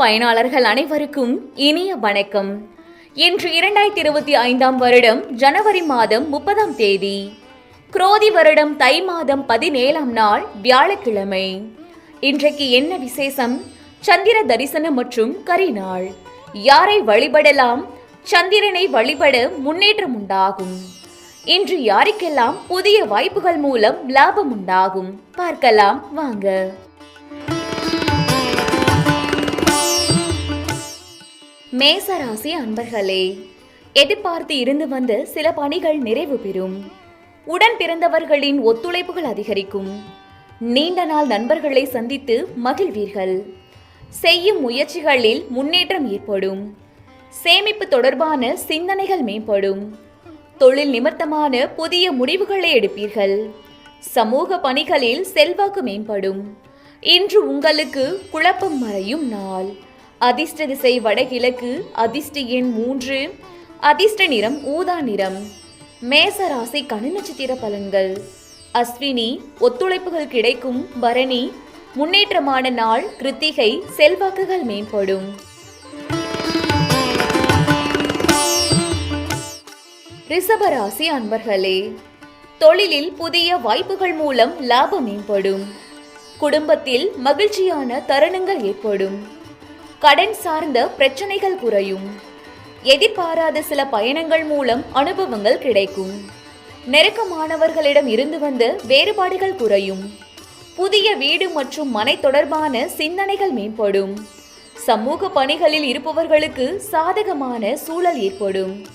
பயனாளர்கள் அனைவருக்கும் இனிய வணக்கம். இன்று இரண்டாயிரத்தி இருபத்தி ஐந்தாம் வருடம் ஜனவரி மாதம் முப்பதாம் தேதி. குரோதி வருடம் தை மாதம் பதினேழாம் நாள் வியாழக்கிழமை. இன்றைக்கு என்ன விசேஷம்? சந்திர தரிசனம் மற்றும் கரிநாள். யாரை வழிபடலாம்? சந்திரனை வழிபட முன்னேற்றம் உண்டாகும். இன்று யாருக்கெல்லாம் புதிய வாய்ப்புகள் மூலம் லாபம் உண்டாகும்? பார்க்கலாம் வாங்க. மேசராசி அன்பர்களே எதிர்பார்த்து இருந்து வந்த சில பணிகள் நிறைவு பெறும். உடன் பிறந்தவர்களின் ஒத்துழைப்புகள் அதிகரிக்கும். நீண்ட நாள் நண்பர்களை சந்தித்து மகிழ்வீர்கள். செய்யும் முயற்சிகளில் முன்னேற்றம் ஏற்படும். சேமிப்பு தொடர்பான சிந்தனைகள் மேம்படும். தொழில் நிமித்தமான புதிய முடிவுகளை எடுப்பீர்கள். சமூக பணிகளில் செல்வாக்கு மேம்படும். இன்று உங்களுக்கு குழப்பம் மறையும் நாள். அதிர்ஷ்ட திசை வடகிழக்கு அதிர்ஷ்ட எண் மூன்று. அதிர்ஷ்ட நிறம் ஊதா நிறம். மேச ராசி கனி நட்சத்திர பலன்கள். அஸ்வினி ஒத்துழைப்புகள் கிடைக்கும். பரணி முன்னேற்றமான நாள் கிருத்திகை செல்வாக்குகள் மேம்படும். ரிஷபராசி அன்பர்களே தொழிலில் புதிய வாய்ப்புகள் மூலம் லாபம் மேம்படும். குடும்பத்தில் மகிழ்ச்சியான தருணங்கள் ஏற்படும். கடன் சார்ந்த பிரச்சனைகள் குறையும். எதிர்பாராத சில பயணங்கள் மூலம் அனுபவங்கள் கிடைக்கும். நெருக்கமானவர்களிடம் இருந்து வந்த வேறுபாடுகள் குறையும். புதிய வீடு மற்றும் மனை தொடர்பான சிந்தனைகள் மேம்படும். சமூக பணிகளில் இருப்பவர்களுக்கு சாதகமான சூழல் ஏற்படும்.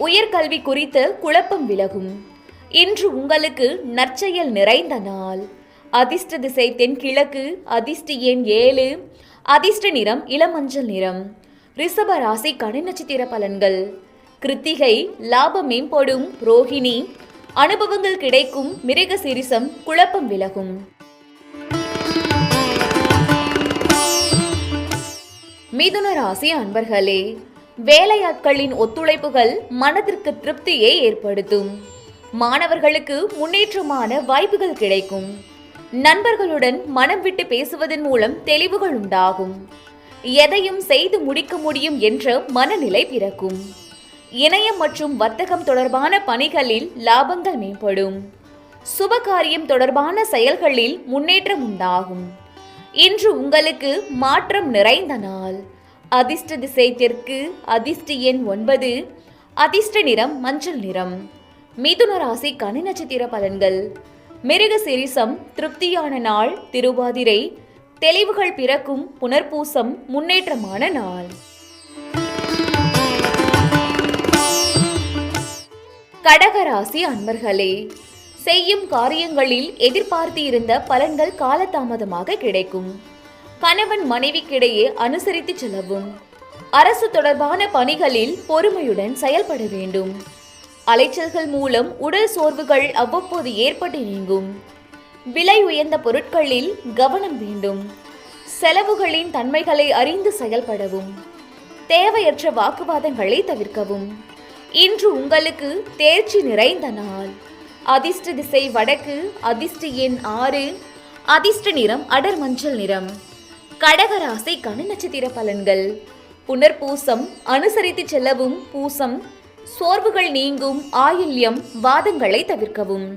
உயர்கல்வி குறித்த குழப்பம் விலகும். இன்று உங்களுக்கு நற்செயல் நிறைந்த நாள். அதிர்ஷ்ட திசை தென்கிழக்கு அதிர்ஷ்ட எண் ஏழு அதிர்ஷ்ட நிறம் இளமஞ்சள் நிறம். ரிஷப ராசி கனி நட்சத்திர பலன்கள். கிருத்திகை லாப மேம்படும் ரோஹிணி அனுபவங்கள் கிடைக்கும் மிருக சிரிசம் குழப்பம் விலகும். மிதுன ராசி அன்பர்களே வேலையாட்களின் ஒத்துழைப்புகள் மனதிற்கு திருப்தியை ஏற்படுத்தும். மாணவர்களுக்கு முன்னேற்றமான வாய்ப்புகள் கிடைக்கும். நண்பர்களுடன் மனம் விட்டு பேசுவதன் மூலம் தெளிவுகள் உண்டாகும். எதையும் செய்து முடிக்க முடியும் என்ற மனநிலை பிறக்கும். இணையம் மற்றும் வர்த்தகம் தொடர்பான பணிகளில் லாபங்கள் மேம்படும். சுபகாரியம் தொடர்பான செயல்களில் முன்னேற்றம் உண்டாகும். இன்று உங்களுக்கு மாற்றம் நிறைந்த நாள். அதிர்ஷ்ட திசை தெற்கு அதிர்ஷ்ட எண் ஒன்பது அதிர்ஷ்ட நிறம் மஞ்சள் நிறம். மிதுன ராசி கனி நட்சத்திர பலன்கள். மிருக சிரிசம் திருப்தியான நாள் திருவாதிரை தெளிவுகள் பிறக்கும் புனர்பூசம் முன்னேற்றமான நாள். கடகராசி அன்பர்களே செய்யும் காரியங்களில் எதிர்பார்த்து இருந்த பலன்கள் காலதாமதமாக கிடைக்கும். கணவன் மனைவிக்கிடையே அனுசரித்து செல்லவும். அரசு தொடர்பான பணிகளில் பொறுமையுடன் செயல்பட வேண்டும். அலைச்சல்கள் மூலம் உடல் சோர்வுகள் அவ்வப்போது ஏற்பட்டு நீங்கும். விலை உயர்ந்த பொருட்களில் கவனம் வேண்டும். செலவுகளின் தன்மைகளை அறிந்து செயல்படவும். தேவையற்ற வாக்குவாதங்களை தவிர்க்கவும். இன்று உங்களுக்கு தேர்ச்சி நிறைந்த நாள். அதிர்ஷ்ட திசை வடக்கு அதிர்ஷ்ட எண் ஆறு அதிர்ஷ்ட நிறம் அடர் மஞ்சள் நிறம். கடகராசி கனி நட்சத்திர பலன்கள். புனர்பூசம் அனுசரித்து செல்லவும் பூசம் சோர்வுகள் நீங்கும் ஆயில்யம் வாதங்களை தவிர்க்கவும்.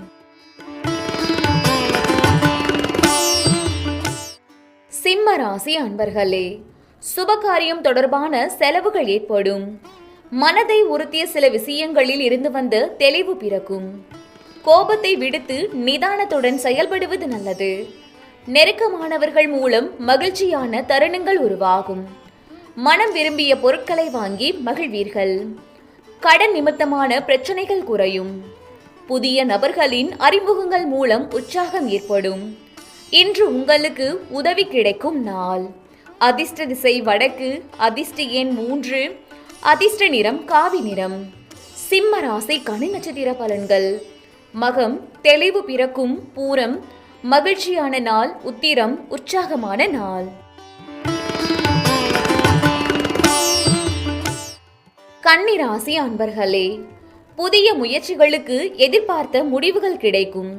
சிம்ம ராசி அன்பர்களே சுபகாரியம் தொடர்பான செலவுகள் ஏற்படும். மனதை உறுத்திய சில விஷயங்களில் இருந்து வந்து தெளிவு பிறக்கும். கோபத்தை விடுத்து நிதானத்துடன் செயல்படுவது நல்லது. நெருக்கமானவர்கள் மூலம் மகிழ்ச்சியான தருணங்கள் உருவாகும். மனம் விரும்பிய பொருட்களை வாங்கி மகிழ்வீர்கள். கடன் நிமித்தமான பிரச்சனைகள் குறையும். புதிய நபர்களின் அறிமுகங்கள் மூலம் உற்சாகம் ஏற்படும். இன்று உங்களுக்கு உதவி கிடைக்கும் நாள். அதிர்ஷ்ட திசை வடக்கு அதிர்ஷ்ட எண் மூன்று அதிர்ஷ்ட நிறம் காவி நிறம். சிம்ம ராசி கனி நட்சத்திர பலன்கள். மகம் தெளிவு பிறக்கும் பூரம் மகிழ்ச்சியான நாள் உத்திரம் உற்சாகமான நாள். கன்னிராசி அன்பர்களே புதிய முயற்சிகளுக்கு எதிர்பார்த்த முடிவுகள் கிடைக்கும்.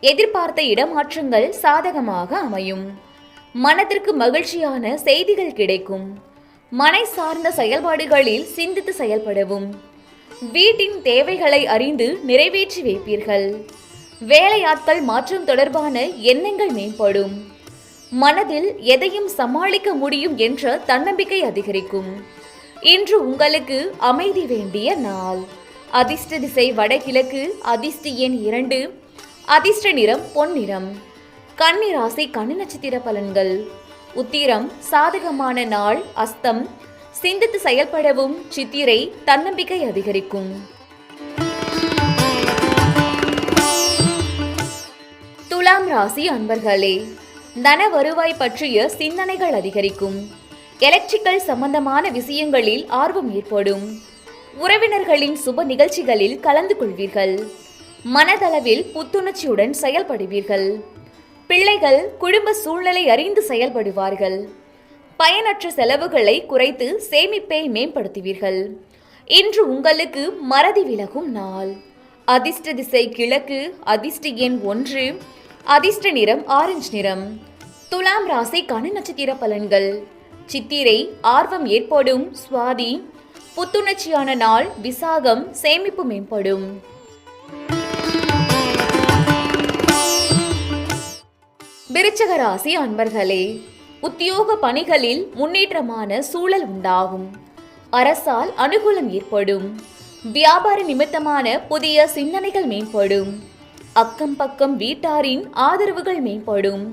எதிர்பார்த்த இடமாற்றங்கள் சாதகமாக அமையும். மனதிற்கு மகிழ்ச்சியான செய்திகள் கிடைக்கும். மனை சார்ந்த செயல்பாடுகளில் சிந்தித்து செயல்படவும். வீட்டின் தேவைகளை அறிந்து நிறைவேற்றி வைப்பீர்கள். வேலையாட்கள் மாற்றம் தொடர்பான எண்ணங்கள் மேம்படும். மனதில் எதையும் சமாளிக்க முடியும் என்ற தன்னம்பிக்கை அதிகரிக்கும். இன்று உங்களுக்கு அமைதி வேண்டிய நாள். அதிர்ஷ்ட திசை வடகிழக்கு அதிர்ஷ்ட எண் இரண்டு அதிர்ஷ்ட நிறம் பொன்னிறம். கன்னி ராசி நட்சத்திர பலன்கள். உத்திரம் சாதகமான நாள் அஸ்தம். சிந்தித்து செயல்படவும் சித்திரை தன்னம்பிக்கை அதிகரிக்கும். துலாம் ராசி அன்பர்களே தன வருவாய் பற்றிய சிந்தனைகள் அதிகரிக்கும். எலக்ட்ரிக்கல் சம்பந்தமான விஷயங்களில் ஆர்வம் ஏற்படும். உறவினர்களின் சுப நிகழ்ச்சிகளில் கலந்து கொள்வீர்கள். மனதளவில் புத்துணர்ச்சியுடன் செயல்படுவீர்கள். பிள்ளைகள் குடும்ப சூழ்நிலை அறிந்து செயல்படுவார்கள். பயனற்ற செலவுகளை குறைத்து சேமிப்பை மேம்படுத்துவீர்கள். இன்று உங்களுக்கு மறதி விலகும் நாள். அதிர்ஷ்ட திசை கிழக்கு அதிர்ஷ்ட எண் ஒன்று அதிர்ஷ்ட நிறம் ஆரஞ்சு நிறம். துலாம் ராசி கணு நட்சத்திர பலன்கள். சித்திரை ஆர்வம் ஏற்படும் சுவாதி புத்துணர்ச்சியான நாள் விசாகம் சேமிப்பு மேம்படும். விருச்சக ராசி அன்பர்களே உத்தியோக பணிகளில் முன்னேற்றமான சூழல் உண்டாகும். அரசால் அனுகூலம் ஏற்படும். வியாபார நிமித்தமான புதிய சிந்தனைகள் மேம்படும். அக்கம் பக்கம் வீட்டாரின் ஆதரவுகள் மேம்படும்.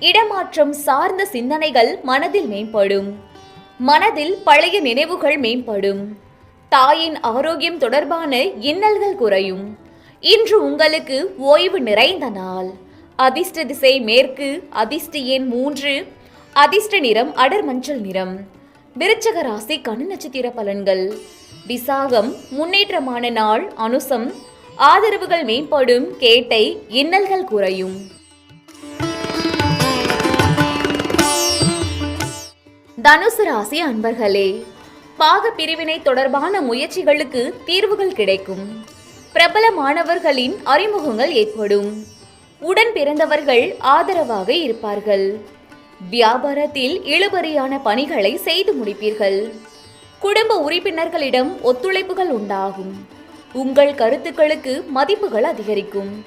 இடமாற்றம் சார்ந்த சிந்தனைகள் மனதில் மேம்படும். மனதில் பழைய நினைவுகள் மேம்படும். தாயின் ஆரோக்கியம் தொடர்பான இன்னல்கள் குறையும். இன்று உங்களுக்கு ஓய்வு நிறைந்த நாள். அதிர்ஷ்ட திசை மேற்கு அதிர்ஷ்ட எண் மூன்று அதிர்ஷ்ட நிறம் அடர் மஞ்சள் நிறம். விருச்சக ராசி கணு நட்சத்திர பலன்கள். விசாகம் முன்னேற்றமான நாள் அனுசம் ஆதரவுகள் மேம்படும் கேட்டை இன்னல்கள் குறையும். தனுசு ராசி அன்பர்களே பாக பிரிவினை தொடர்பான முயற்சிகளுக்கு தீர்வுகள் கிடைக்கும். பிரபல மாணவர்களின் அறிமுகங்கள் ஏற்படும். உடன் பிறந்தவர்கள் ஆதரவாக இருப்பார்கள். வியாபாரத்தில் இழுபறியான பணிகளை செய்து முடிப்பீர்கள். குடும்ப உறுப்பினர்களிடம் ஒத்துழைப்புகள் உண்டாகும். உங்கள் கருத்துக்களுக்கு மதிப்புகள் அதிகரிக்கும்.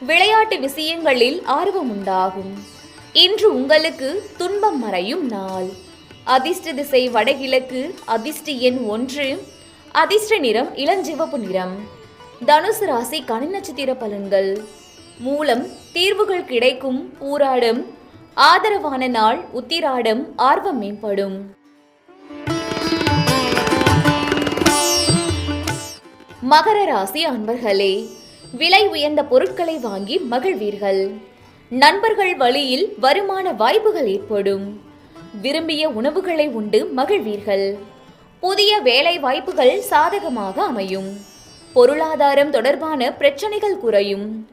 விளையாட்டு விஷயங்களில் ஆர்வம் உண்டாகும். இன்று உங்களுக்கு துன்பம் மறையும் நாள். அதிர்ஷ்ட திசை வடகிழக்கு அதிர்ஷ்ட எண் ஒன்று அதிர்ஷ்ட நிறம் இளஞ்சிவப்பு நிறம். தனுசு ராசி கனி நட்சத்திர பலன்கள். மூலம் தீர்வுகள் கிடைக்கும் ஊராடும் ஆதரவான நாள் உத்திராடம் ஆர்வம் மேம்படும். மகர ராசி அன்பர்களே விலை உயர்ந்த பொருட்களை வாங்கி மகிழ்வீர்கள். நண்பர்கள் வழியில் வருமான வாய்ப்புகள் ஏற்படும். விரும்பிய உணவுகளை உண்டு மகிழ்வீர்கள். புதிய வேலை வாய்ப்புகள் சாதகமாக அமையும். பொருளாதாரம் தொடர்பான பிரச்சனைகள் குறையும்.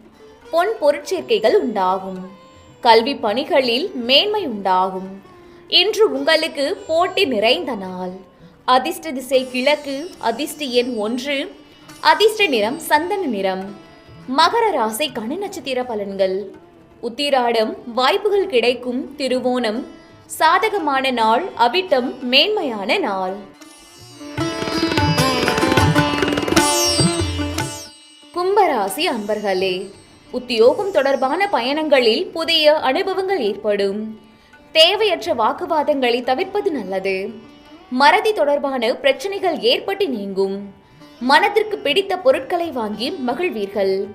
பொன் பொருட்சேர்க்கைகள் உண்டாகும். கல்வி பணிகளில் மேன்மை உண்டாகும். இன்று உங்களுக்கு போட்டி நிறைந்த நாள். அதிர்ஷ்ட திசை கிழக்கு அதிர்ஷ்ட எண் ஒன்று அதிர்ஷ்ட நிறம் சந்தன நிறம். மகர ராசி கண நட்சத்திர பலன்கள். உத்திராடம் வாய்ப்புகள் கிடைக்கும். திருவோணம் சாதகமான நாள் அவிட்டம் மேன்மையான நாள். கும்பராசி அன்பர்களே உத்தியோகம் தொடர்பான பயணங்களில் புதிய அனுபவங்கள் ஏற்படும். தேவையற்ற வாக்குவாதங்களை தவிர்ப்பது நல்லது. மறதி தொடர்பான பிரச்சனைகள் ஏற்பட்டு நீங்கும். மனதிற்கு பிடித்த பொருட்களை வாங்கி மகிழ்வீர்கள்.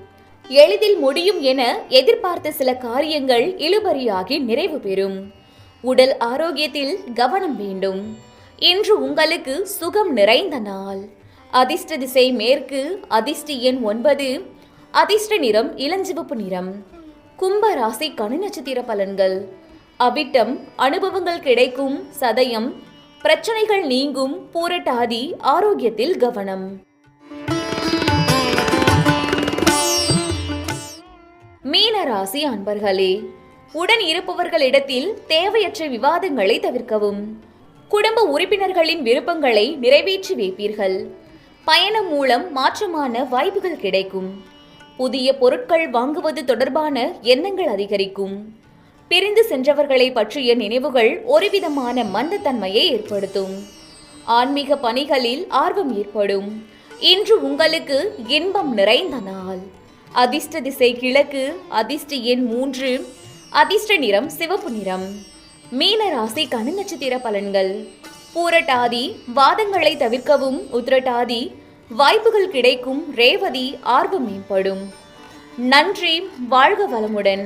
எளிதில் முடியும் என எதிர்பார்த்த சில காரியங்கள் இழுபறியாகி நிறைவு பெறும். உடல் ஆரோக்கியத்தில் கவனம் வேண்டும். இன்று உங்களுக்கு சுகம் நிறைந்த நாள். அதிர்ஷ்ட திசை மேற்கு அதிர்ஷ்ட எண் ஒன்பது அதிர்ஷ்ட நிறம் இளஞ்சிவப்பு நிறம். கும்ப ராசி கனி நட்சத்திர பலன்கள். அவிட்டம் அனுபவங்கள் கிடைக்கும் சதயம் பிரச்சனைகள் நீங்கும் பூரட்டாதி ஆரோக்கியத்தில் கவனம். மீன ராசி அன்பர்களே உடன் இருப்பவர்களிடத்தில் தேவையற்ற விவாதங்களை தவிர்க்கவும். குடும்ப உறுப்பினர்களின் விருப்பங்களை நிறைவேற்றி வைப்பீர்கள். பயணம் மூலம் மாற்றமான வாய்ப்புகள் கிடைக்கும். புதிய பொருட்கள் வாங்குவது தொடர்பான எண்ணங்கள் அதிகரிக்கும். பிரிந்து சென்றவர்களை பற்றிய நினைவுகள் ஒருவிதமான மந்தத்தன்மையை ஏற்படுத்தும். ஆன்மீக பணிகளில் ஆர்வம் ஏற்படும். இன்று உங்களுக்கு இன்பம் நிறைந்த நாள் அதிர்ஷ்ட திசை கிழக்கு அதிர்ஷ்ட எண் மூன்று அதிர்ஷ்ட நிறம் சிவப்பு நிறம். மீன ராசி கனு நட்சத்திர பலன்கள். பூரட்டாதி வாதங்களை தவிர்க்கவும் உத்திரட்டாதி வாய்ப்புகள் கிடைக்கும் ரேவதி ஆர்வம் மேம்படும். நன்றி வாழ்க வளமுடன்.